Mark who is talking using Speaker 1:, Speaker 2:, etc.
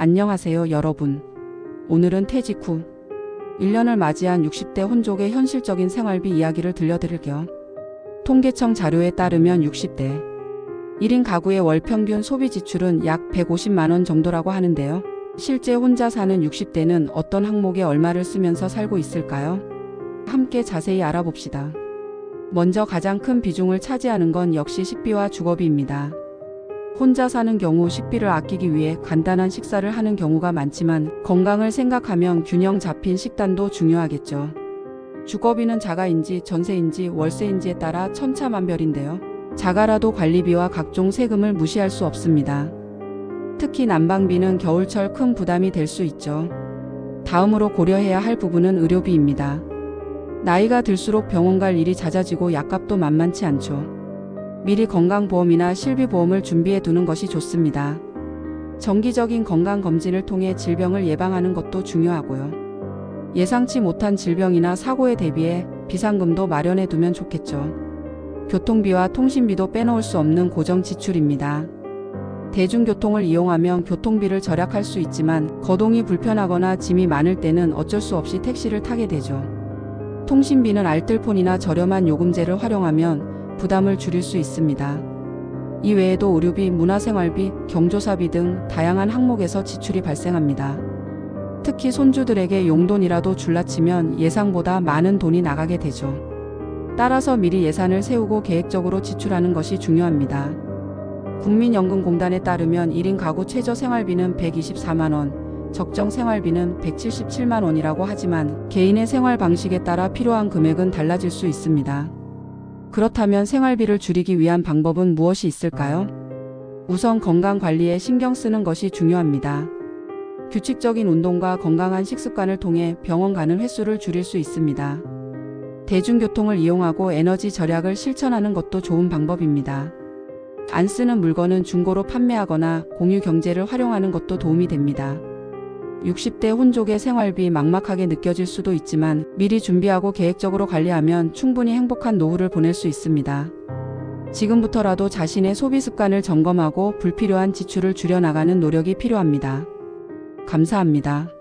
Speaker 1: 안녕하세요, 여러분. 오늘은 퇴직 후 1년을 맞이한 60대 혼족의 현실적인 생활비 이야기를 들려드릴게요. 통계청 자료에 따르면 60대 1인 가구의 월 평균 소비 지출은 약 150만 원 정도라고 하는데요. 실제 혼자 사는 60대는 어떤 항목에 얼마를 쓰면서 살고 있을까요? 함께 자세히 알아봅시다. 먼저 가장 큰 비중을 차지하는 건 역시 식비와 주거비입니다. 혼자 사는 경우 식비를 아끼기 위해 간단한 식사를 하는 경우가 많지만 건강을 생각하면 균형 잡힌 식단도 중요하겠죠. 주거비는 자가인지 전세인지 월세인지에 따라 천차만별인데요. 자가라도 관리비와 각종 세금을 무시할 수 없습니다. 특히 난방비는 겨울철 큰 부담이 될 수 있죠. 다음으로 고려해야 할 부분은 의료비입니다. 나이가 들수록 병원 갈 일이 잦아지고 약값도 만만치 않죠. 미리 건강보험이나 실비보험을 준비해 두는 것이 좋습니다. 정기적인 건강검진을 통해 질병을 예방하는 것도 중요하고요. 예상치 못한 질병이나 사고에 대비해 비상금도 마련해 두면 좋겠죠. 교통비와 통신비도 빼놓을 수 없는 고정 지출입니다. 대중교통을 이용하면 교통비를 절약할 수 있지만 거동이 불편하거나 짐이 많을 때는 어쩔 수 없이 택시를 타게 되죠. 통신비는 알뜰폰이나 저렴한 요금제를 활용하면 부담을 줄일 수 있습니다. 이 외에도 의료비, 문화생활비, 경조사비 등 다양한 항목에서 지출이 발생합니다. 특히 손주들에게 용돈이라도 줄라치면 예상보다 많은 돈이 나가게 되죠. 따라서 미리 예산을 세우고 계획적으로 지출하는 것이 중요합니다. 국민연금공단에 따르면 1인 가구 최저 생활비는 124만 원, 적정 생활비는 177만 원이라고 하지만 개인의 생활 방식에 따라 필요한 금액은 달라질 수 있습니다. 그렇다면 생활비를 줄이기 위한 방법은 무엇이 있을까요? 우선 건강 관리에 신경 쓰는 것이 중요합니다. 규칙적인 운동과 건강한 식습관을 통해 병원 가는 횟수를 줄일 수 있습니다. 대중교통을 이용하고 에너지 절약을 실천하는 것도 좋은 방법입니다. 안 쓰는 물건은 중고로 판매하거나 공유 경제를 활용하는 것도 도움이 됩니다. 60대 혼족의 생활비 막막하게 느껴질 수도 있지만 미리 준비하고 계획적으로 관리하면 충분히 행복한 노후를 보낼 수 있습니다. 지금부터라도 자신의 소비 습관을 점검하고 불필요한 지출을 줄여나가는 노력이 필요합니다. 감사합니다.